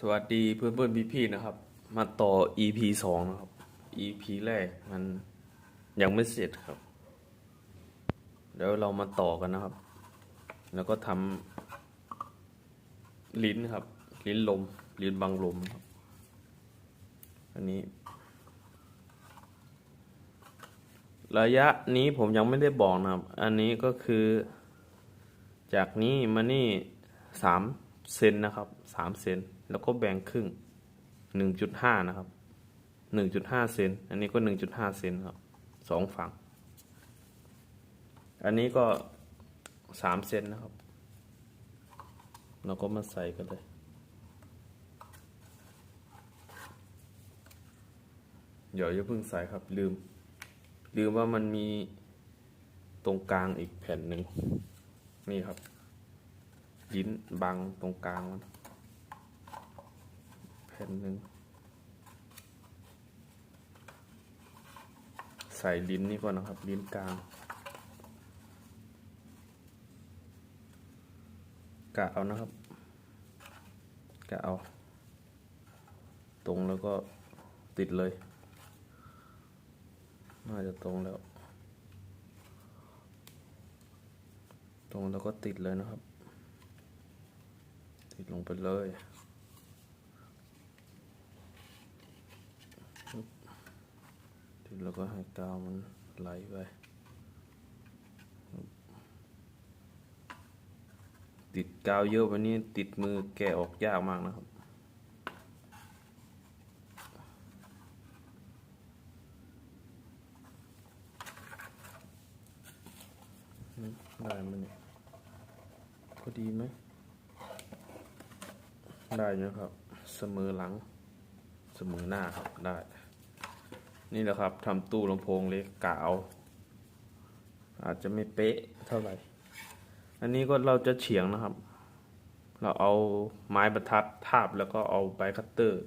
สวัสดีเพื่อนเพื่อนพี่พี่นะครับ มาต่อ EP สองนะครับ EP แรกมันยังไม่เสร็จครับ เดี๋ยวเรามาต่อกันนะครับ แล้วก็ทำลิ้นครับ ลิ้นลม ลิ้นบังลมครับ อันนี้ ระยะนี้ผมยังไม่ได้บอกนะครับ อันนี้ก็คือ จากนี้มานี่สามเซนนะครับสามเซน แล้วก็แบ่งครึ่งหนึ่งจุดห้านะครับหนึ่งจุดห้าเซน อันนี้ก็หนึ่งจุดห้าเซนครับสองฝั่ง อันนี้ก็สามเซนนะครับ เราก็มาใส่กันเลยเดี๋ยวอย่าเพิ่งใส่ครับลืม ลืมว่ามันมีตรงกลางอีกแผ่นหนึ่งนี่ครับลิ้นบังตรงกลางมัน แผ่นหนึ่งใส่ลิ้นนี่ก่อนนะครับ ลิ้นกลาง กะเอานะครับ กะเอา ตรงแล้วก็ติดเลย น่าจะตรงแล้ว ตรงแล้วก็ติดเลยนะครับ ติดลงไปเลยปึ๊บ แล้วก็ให้กาวมันไหลไป ติดกาวเยอะวันนี้ติดมือแกะออกยากมากนะครับได้มันยพอดีไหม ได้อยู่ครับ เสมอหลัง เสมอหน้าครับ ได้ นี่แหละครับทำตู้ลำโพงเล็กกะเอาอาจจะไม่เป๊ะเท่าไหร่ อันนี้ก็เราจะเฉียงนะครับ เราเอาไม้บรรทัดทาบแล้วก็เอาใบคัตเตอร์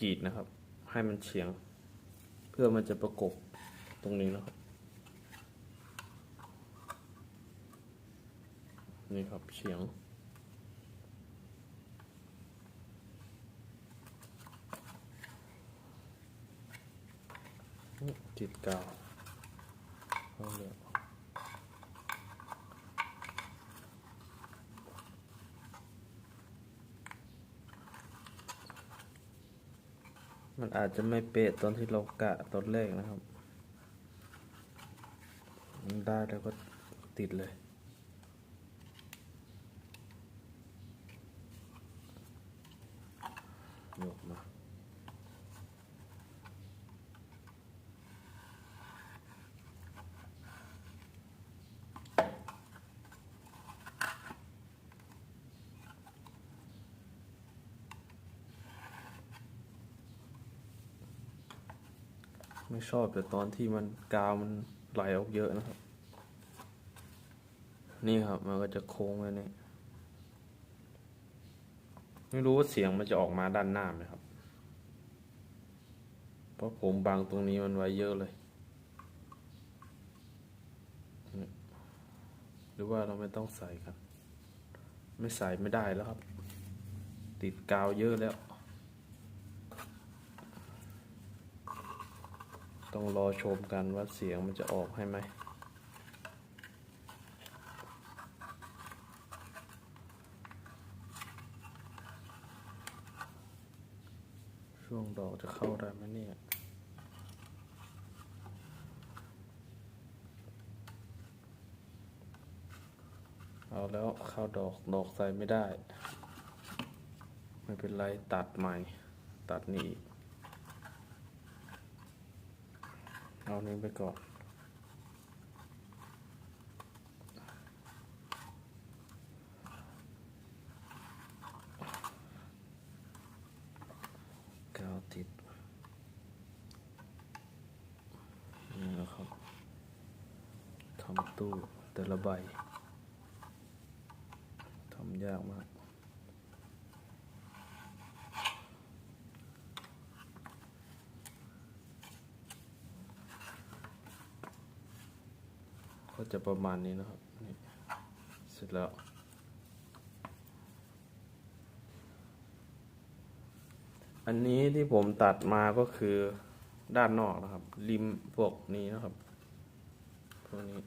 กรีดนะครับ ให้มันเฉียง เพื่อมันจะประกบตรงนี้นะครับ นี่ครับเฉียง ติดกาวเอาเลยมันอาจจะไม่เป๊ะตอนที่เรากะตอนแรกนะครับ ได้แล้วก็ติดเลยกมา ไม่ชอบแต่ตอนที่มันกาวมันไหลออกเยอะนะครับ นี่ครับมันก็จะโค้งเลยนี่ไม่รู้ว่าเสียงมันจะออกมาด้านหน้าไหมครับ เพราะผมบังตรงนี้มันไว้เยอะเลย หรือว่าเราไม่ต้องใส่กันไม่ใส่ไม่ได้แล้วครับ ติดกาวเยอะแล้ว ต้องรอชมกันว่าเสียงมันจะออกให้ไหมช่วงดอกจะเข้าได้ไหมเนี่ยเอาแล้วเข้าดอกดอกใส่ไม่ได้ ไม่เป็นไรตัดใหม่ ตัดนี่อีก เอานี้ไปก่อนกาวติดนี่แหละครับทำตู้แต่ละใบทำยากมาก ก็ จะประมาณนี้นะครับเสร็จแล้วอันนี้ที่ผมตัดมาก็คือด้านนอกนะครับ ริมพวกนี้นะครับพวกนี้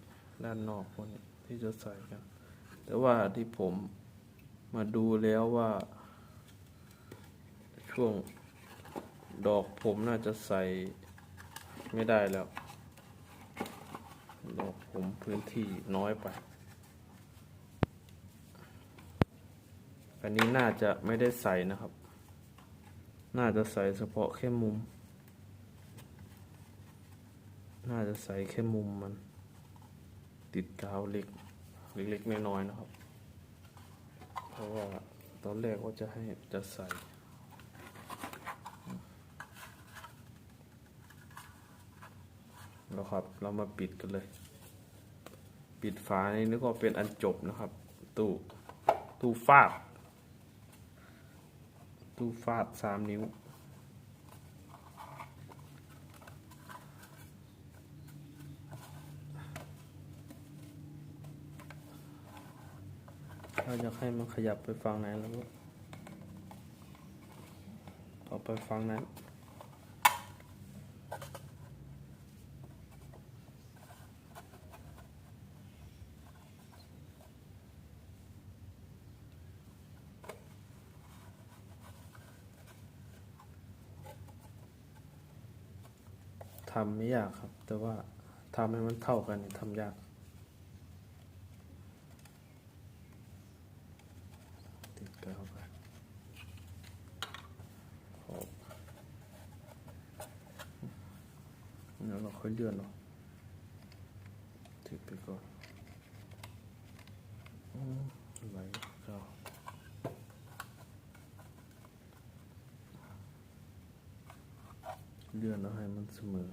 ด้านนอกพวกนี้ที่จะใส่กันแต่ว่าที่ผมมาดูแล้วว่า ช่วงดอกผมน่าจะใส่ไม่ได้แล้ว ดอกผมพื้นที่น้อยไป อันนี้น่าจะไม่ได้ใส่นะครับ น่าจะใส่เฉพาะแค่มุม น่าจะใส่แค่มุมมัน ติดกาวเล็ก เล็กๆน้อยๆนะครับ เพราะว่าตอนแรกว่าจะให้จะใส่ แล้วครับ เรามาปิดกันเลย ปิดฝานี่นึกว่าเป็นอันจบนะครับ ตู้ตู้ฟาด ตู้ฟาดสามนิ้วเราอยากให้มันขยับไปฝั่งไหนแล้วก็เอาไปฝั่งนั้น ทำไม่ยากครับ แต่ว่าทำให้มันเท่ากันนี่ยทำยาก ติดกาวไปขอบแล้วเราค่อยเลื่อนเนาะติดไปก่อนอืมไหลกาว เลื่อนแล้วให้มันเสมอ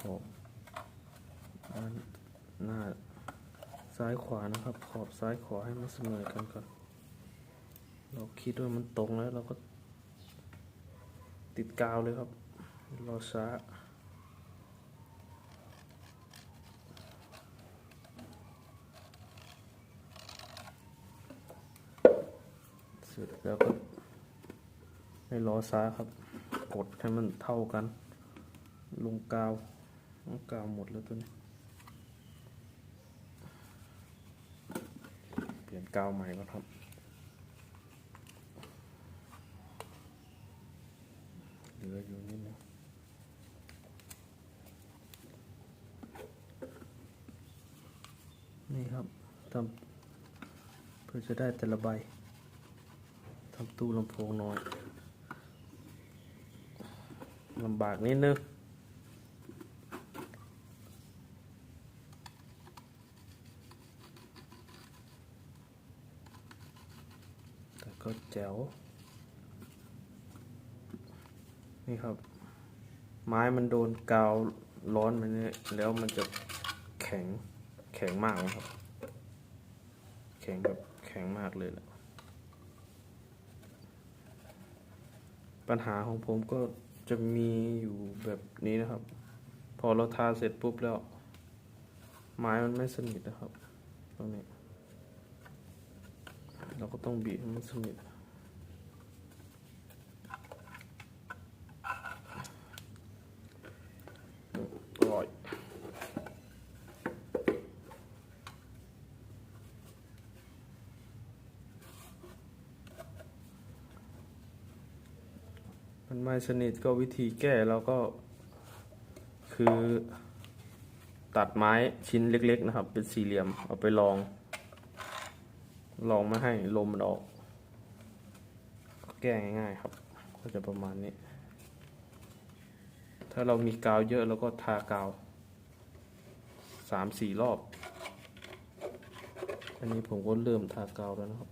ขอบด้านหน้าซ้ายขวานะครับ ขอบซ้ายขวาให้มันเสมอกันก่อนเราคิดว่ามันตรงแล้วเราก็ติดกาวเลยครับรอช้าเสร็จแล้วก็ให้รอช้าครับ กดให้มันเท่ากัน ลงกาวลงกาวหมดแล้วตัวนี้ เปลี่ยนกาวใหม่ก็ครับ เหลืออยู่นิดนึงนี่ครับทำเพื่อจะได้แต่ละใบทำตู้ลำโพงน้อย ลำบากนิดนึงแต่ก็แจ๋ว นี่ครับ ไม้มันโดนกาวร้อนไปเนี่ยแล้วมันจะแข็ง แข็งมากนะครับ แข็งแบบแข็งมากเลยแหละปัญหาของผมก็ จะมีอยู่แบบนี้นะครับ พอเราทาเสร็จปุ๊บแล้ว ไม้มันไม่สนิทนะครับ ตรงนี้ เราก็ต้องบีบให้มันสนิท อร่อยมัน ไม่สนิทก็วิธีแก้เราก็ คือ ตัดไม้ชิ้นเล็ก ๆ นะครับ เป็นสี่เหลี่ยมเอาไปลอง ลองไม่ให้ลมมันออก แก้ง่ายๆครับ ก็จะประมาณนี้ ถ้าเรามีกาวเยอะเราก็ทากาวสามสี่รอบ อันนี้ผมก็เริ่มทากาวแล้วนะครับ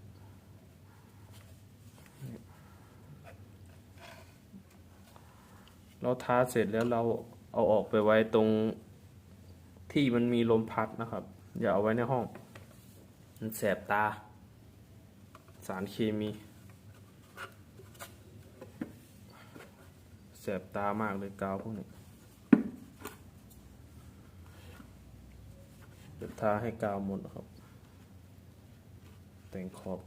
เราทาเสร็จแล้วเราเอาออกไปไว้ตรงที่มันมีลมพัดนะครับ อย่าเอาไว้ในห้อง มันแสบตา สารเคมี แสบตามากเลยกาวพวกนี้จะทาให้กาวหมดนะครับ แต่งขอบ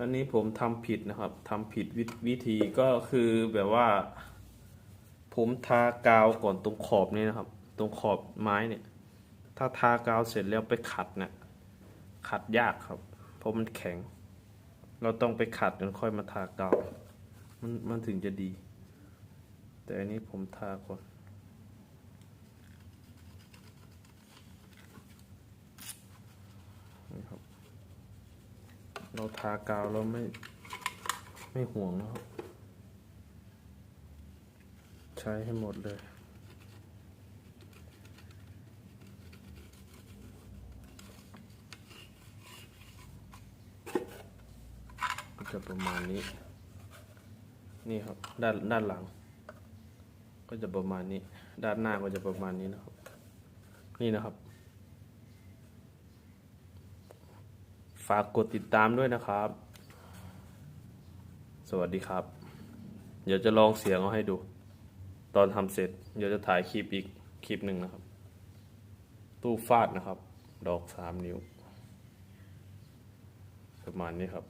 อันนี้ผมทำผิดนะครับทำผิดวิวิธีก็คือแบบว่า ผมทากาวก่อนตรงขอบนี่นะครับ ตรงขอบไม้เนี่ย ถ้าทากาวเสร็จแล้วไปขัดเนี่ยขัดยากครับ เพราะมันแข็ง เราต้องไปขัดกันค่อยมาทากาวมันมันถึงจะดี แต่อันนี้ผมทาก่อนครับ เราทากาวเราไม่ไม่ห่วงนะครับ ใช้ให้หมดเลยก็จะประมาณนี้ นี่ครับ ด้านด้านหลัง ก็จะประมาณนี้ ด้านหน้าก็จะประมาณนี้นะครับ นี่นะครับ ฝากกดติดตามด้วยนะครับ สวัสดีครับ เดี๋ยวจะลองเสียงเอาให้ดู ตอนทำเสร็จ เดี๋ยวจะถ่ายคลิปอีกคลิปหนึ่งนะครับ ตู้ฟาดนะครับ ดอกสามนิ้ว ประมาณนี้ครับ